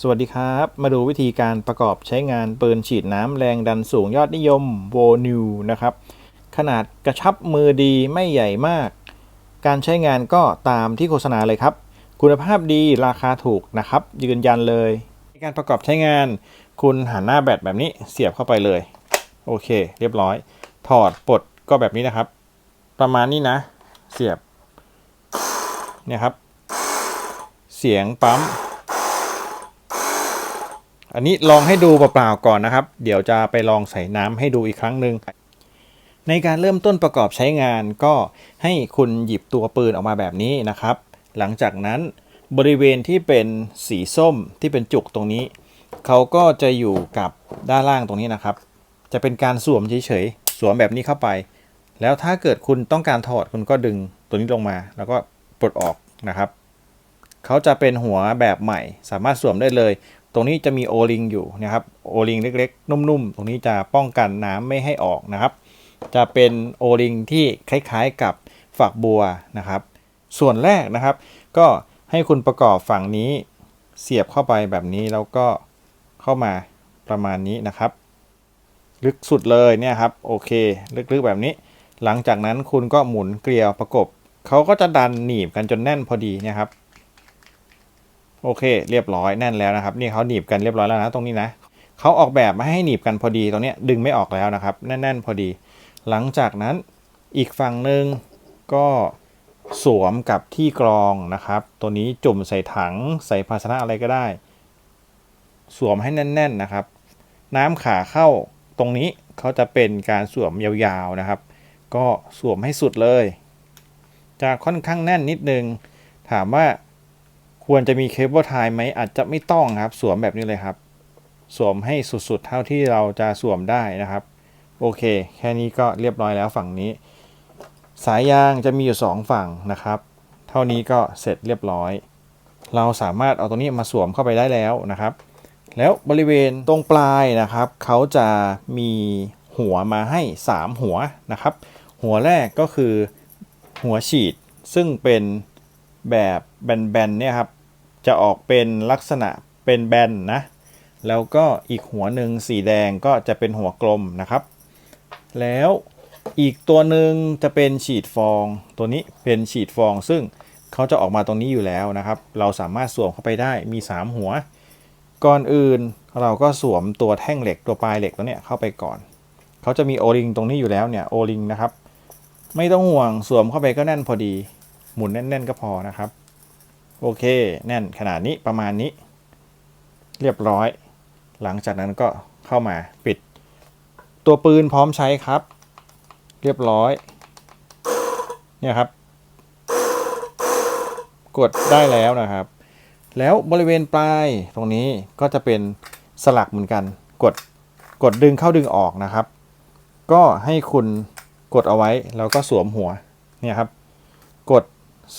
สวัสดีครับ มาดูวิธีการประกอบใช้งานปืนฉีดน้ำแรงดันสูงยอดนิยมโวนิวนะครับ ขนาดกระชับมือดีไม่ใหญ่มาก การใช้งานก็ตามที่โฆษณาเลยครับ คุณภาพดีราคาถูกนะครับ ยืนยันเลย ในการประกอบใช้งาน คุณหันหน้าแบตแบบนี้เสียบเข้าไปเลย โอเค เรียบร้อย ถอดปลดก็แบบนี้นะครับ ประมาณนี้นะ เสียบเนี่ยครับ เสียงปั๊ม อันนี้ลองให้ดูเปล่าๆก่อนนะครับ เดี๋ยวจะไปลองใส่น้ำให้ดูอีกครั้งหนึ่งในการเริ่มต้นประกอบใช้งานก็ให้คุณหยิบตัวปืนออกมาแบบนี้นะครับ หลังจากนั้นบริเวณที่เป็นสีส้มที่เป็นจุกตรงนี้ เขาก็จะอยู่กับด้านล่างตรงนี้นะครับ จะเป็นการสวมเฉยๆสวมแบบนี้เข้าไป แล้วถ้าเกิดคุณต้องการถอดคุณก็ดึงตัวนี้ลงมา แล้วก็ปลดออกนะครับ เขาจะเป็นหัวแบบใหม่ สามารถสวมได้เลย ตรงนี้จะมีโอลิงอยู่นะครับโอลิงเล็กๆ นุ่มๆ ตรงนี้จะป้องกันน้ำไม่ให้ออกนะครับ จะเป็นโอลิงที่คล้ายๆกับฝักบัวนะครับ ส่วนแรกนะครับ ก็ให้คุณประกอบฝั่งนี้เสียบเข้าไปแบบนี้แล้วก็เข้ามาประมาณนี้นะครับ ลึกสุดเลยเนี่ยครับโอเค ลึกๆแบบนี้ หลังจากนั้นคุณก็หมุนเกลียวประกบเขาก็จะดันหนีบกันจนแน่นพอดีนะครับ โอเค เรียบร้อยแน่นแล้วนะครับนี่เขาหนีบกันเรียบร้อยแล้วนะตรงนี้นะเขาออกแบบมาให้หนีบกันพอดีตรงนี้ดึงไม่ออกแล้วนะครับ แน่น ๆ พอดี หลังจากนั้นอีกฝั่งหนึ่งก็สวมกับที่กรองนะครับ ตัวนี้จุ่มใส่ถังใส่ภาชนะอะไรก็ได้ สวมให้แน่น ๆนะครับ น้ำขาเข้าตรงนี้เขาจะเป็นการสวมยาวๆนะครับ ก็สวมให้สุดเลย จะค่อนข้างแน่นนิดนึง ถามว่า ควรจะมีเคเบิลไทยไหมอาจจะไม่ต้องครับ สวมแบบนี้เลยครับ สวมให้สุดๆ เท่าที่เราจะสวมได้นะครับ โอเค แค่นี้ก็เรียบร้อยแล้วฝั่งนี้ สายยางจะมีอยู่ 2 ฝั่งนะครับ เท่านี้ก็เสร็จเรียบร้อย เราสามารถเอาตรงนี้มาสวมเข้าไปได้แล้วนะครับ แล้วบริเวณตรงปลายนะครับ เขาจะมีหัวมาให้ 3 หัวนะครับ หัวแรกก็คือหัวฉีดซึ่งเป็นแบบแบนๆเนี่ยครับ จะออกเป็นลักษณะเป็นแบนนะ แล้วก็อีกหัวหนึ่งสีแดงก็จะเป็นหัวกลมนะครับ แล้วอีกตัวหนึ่งจะเป็นฉีดฟอง ตัวนี้เป็นฉีดฟอง ซึ่งเขาจะออกมาตรงนี้อยู่แล้วนะครับ เราสามารถสวมเข้าไปได้มี 3 หัว ก่อนอื่นเราก็สวมตัวแท่งเหล็กตัวปลายเหล็กตัวเนี้ยเข้าไปก่อน เขาจะมีโอลิงตรงนี้อยู่แล้วเนี่ยโอลิงนะครับ ไม่ต้องห่วงสวมเข้าไปก็แน่นพอดี หมุนแน่น ๆ ก็พอนะครับ โอเค แน่นขนาดนี้ประมาณนี้ เรียบร้อย หลังจากนั้นก็เข้ามาปิด ตัวปืนพร้อมใช้ครับ เรียบร้อย เนี่ยครับ กดได้แล้วนะครับ แล้วบริเวณปลายตรงนี้ก็จะเป็นสลักเหมือนกัน กดกดดึงเข้าดึงออกนะครับ ก็ให้คุณกดเอาไว้แล้วก็สวมหัวเนี่ยครับ กด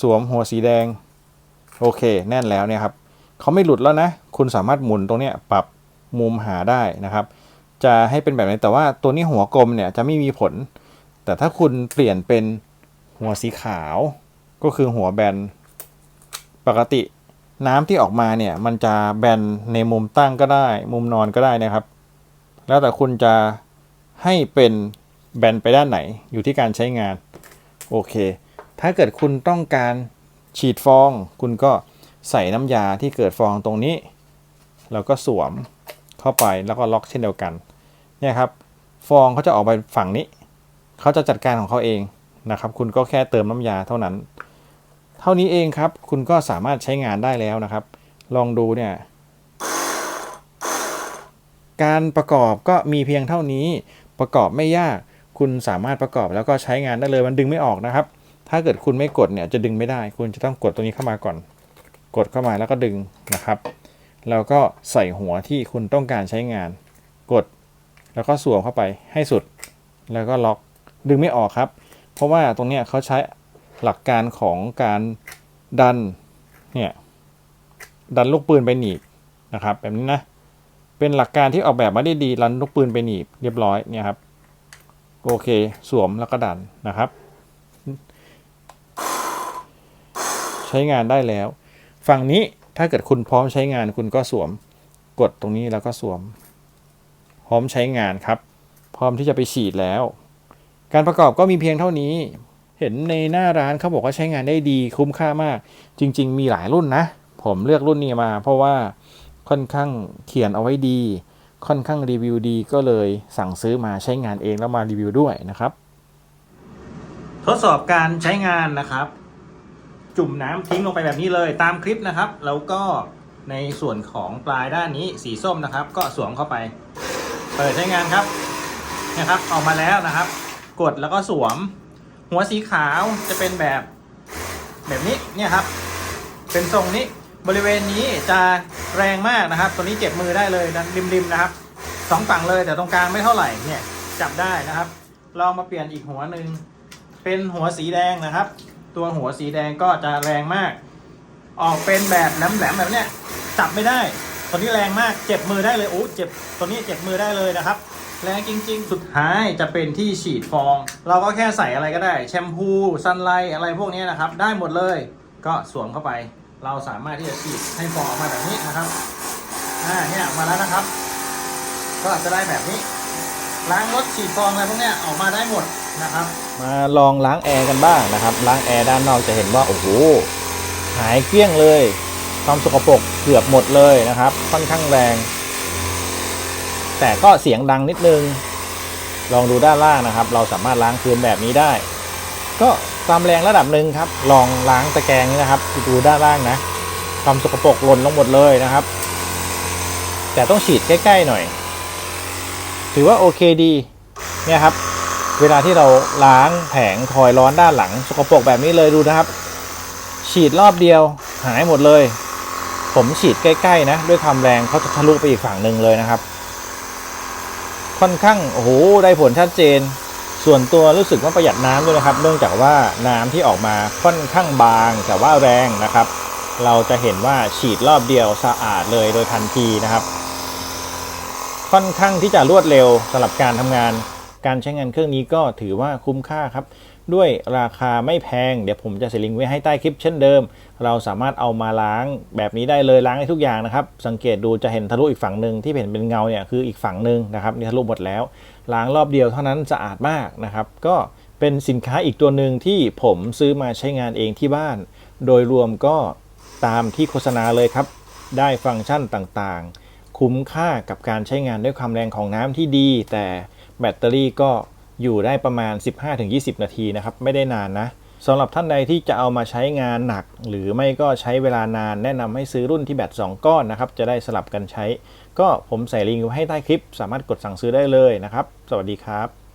สวมหัวสีแดง โอเค แน่นแล้วเนี่ยครับเขาไม่หลุดแล้วนะ คุณสามารถหมุนตรงเนี้ยปรับมุมหาได้นะครับ จะให้เป็นแบบนี้แต่ว่าตัวนี้หัวกลมเนี่ยจะไม่มีผล แต่ถ้าคุณเปลี่ยนเป็นหัวสีขาว ก็คือหัวแบนปกติน้ำที่ออกมาเนี่ยมันจะแบนในมุมตั้งก็ได้ มุมนอนก็ได้นะครับ แล้วแต่คุณจะให้เป็นแบนไปด้านไหนอยู่ที่การใช้งาน โอเค ถ้าเกิดคุณต้องการ ฉีดฟองคุณก็ใส่น้ำยาที่เกิดฟองตรงนี้ แล้วก็สวมเข้าไปแล้วก็ล็อกเช่นเดียวกันเนี่ยครับฟองเขาจะออกไปฝั่งนี้ เขาจะจัดการของเขาเองนะครับ คุณก็แค่เติมน้ำยาเท่านั้น เท่านี้เองครับ คุณก็สามารถใช้งานได้แล้วนะครับ ลองดูเนี่ยการประกอบก็มีเพียงเท่านี้ประกอบไม่ยาก คุณสามารถประกอบแล้วก็ใช้งานได้เลยมันดึงไม่ออกนะครับ ถ้าเกิดคุณไม่กดเนี่ยจะดึงไม่ได้ คุณจะต้องกดตัวนี้เข้ามาก่อน กดเข้ามาแล้วก็ดึงนะครับแล้วก็ใส่หัวที่คุณต้องการใช้งาน กดแล้วก็สวมเข้าไปให้สุด แล้วก็ล็อกดึงไม่ออกครับ เพราะว่าตรงเนี้ยเขาใช้หลักการของการดันเนี่ยดันลูกปืนไปหนีบนะครับ แบบนี้นะเป็นหลักการที่ออกแบบมาได้ดีรันลูกปืนไปหนีบเรียบร้อยเนี่ยครับโอเค สวมแล้วก็ดันนะครับ ช้งานได้แล้ว ฝั่งนี้ถ้าเกิดคุณพร้อมใช้งานคุณก็สวม กดตรงนี้แล้วก็สวม พร้อมใช้งานครับ พร้อมที่จะไปฉีดแล้ว การประกอบก็มีเพียงเท่านี้ เห็นในหน้าร้านเขาบอกว่าใช้งานได้ดีคุ้มค่ามาก จริง ๆ มีหลายรุ่นนะ ผมเลือกรุ่นนี้มา เพราะว่าค่อนข้างเขียนเอาไว้ดี ค่อนข้างรีวิวดีก็เลยสั่งซื้อมาใช้งานเองแล้วมารีวิวด้วยนะครับ ทดสอบการใช้งานนะครับ จุ่มน้ำทิ้งลงไปแบบนี้เลยตามคลิปนะครับ แล้วก็ในส่วนของปลายด้านนี้สีส้มนะครับ ก็สวมเข้าไปเปิดใช้งานครับนะครับออกมาแล้วนะครับ กดแล้วก็สวม หัวสีขาวจะเป็นแบบแบบนี้เนี่ยครับ เป็นทรงนี้บริเวณนี้จะแรงมากนะครับ ตัวนี้เจ็บมือได้เลยด้านริมๆนะครับสองฝั่งเลยแต่ตรงกลางไม่เท่าไหร่เนี่ยจับได้นะครับลองมาเปลี่ยนอีกหัวหนึ่งเป็นหัวสีแดงนะครับ ตัวหัวสีแดงก็จะแรงมาก ออกเป็นแบบแหลมๆแบบเนี้ยจับไม่ได้ตัวนี้แรงมากเจ็บมือได้เลยโอ้เจ็บตัวนี้เจ็บมือได้เลยนะครับแรงจริง ๆ สุดท้ายจะเป็นที่ฉีดฟอง เราก็แค่ใส่อะไรก็ได้ แชมพูซันไลท์อะไรพวกนี้นะครับ ได้หมดเลย ก็สวมเข้าไป เราสามารถที่จะฉีดให้ฟองออกมาแบบนี้นะครับอ่าเนี่ยออกมาแล้วนะครับ ก็จะได้แบบนี้ ล้างรถฉีดฟองอะไรพวกเนี้ยออกมาได้หมดนะครับ มาลองล้างแอร์กันบ้างนะครับ ล้างแอร์ด้านนอกจะเห็นว่าโอ้โหหายเกลี้ยงเลย ความสกปรกเกือบหมดเลยนะครับ ค่อนข้างแรง แต่ก็เสียงดังนิดนึง ลองดูด้านล่างนะครับ เราสามารถล้างคืนแบบนี้ได้ ก็ความแรงระดับหนึ่งครับ ลองล้างตะแกรงนี่นะครับดูด้านล่างนะ ความสกปรกหล่นลงหมดเลยนะครับ แต่ต้องฉีดใกล้ ๆ หน่อย ถือว่าโอเคดีเนี่ยครับ เวลาที่เราล้างแผงคอยร้อนด้านหลัง สกปรกแบบนี้เลยดูนะครับ ฉีดรอบเดียวหายหมดเลย ผมฉีดใกล้ ๆ นะ ด้วยความแรงเขาจะทะลุไปอีกฝั่งหนึ่งเลยนะครับ ค่อนข้างโอ้โหได้ผลชัดเจน ส่วนตัวรู้สึกว่าประหยัดน้ำด้วยนะครับ เนื่องจากว่าน้ำที่ออกมาค่อนข้างบางแต่ว่าแรงนะครับ เราจะเห็นว่าฉีดรอบเดียวสะอาดเลยโดยทันทีนะครับ ค่อนข้างที่จะรวดเร็วสำหรับการทำงาน การใช้งานเครื่องนี้ก็ถือว่าคุ้มค่าครับ ด้วยราคาไม่แพง เดี๋ยวผมจะใส่ลิงไว้ให้ใต้คลิปเช่นเดิม เราสามารถเอามาล้างแบบนี้ได้เลยล้างได้ทุกอย่างนะครับ สังเกตดูจะเห็นทะลุอีกฝั่งหนึ่งที่เห็นเป็นเงาเนี่ยคืออีกฝั่งหนึ่งนะครับนี่ทะลุหมดแล้ว ล้างรอบเดียวเท่านั้นสะอาดมากนะครับ ก็เป็นสินค้าอีกตัวหนึ่งที่ผมซื้อมาใช้งานเองที่บ้าน โดยรวมก็ตามที่โฆษณาเลยครับ ได้ฟังก์ชันต่างๆ คุ้มค่ากับการใช้งานด้วยความแรงของน้ำที่ดี แต่แบตเตอรี่ก็อยู่ได้ประมาณ 15-20 นาทีนะครับ ไม่ได้นานนะสำหรับท่านใดที่จะเอามาใช้งานหนัก หรือไม่ก็ใช้เวลานานแนะนำให้ซื้อรุ่นที่แบต2 ก้อนนะครับ จะได้สลับกันใช้ ก็ผมใส่ลิงก์ไว้ให้ใต้คลิป สามารถกดสั่งซื้อได้เลยนะครับ สวัสดีครับ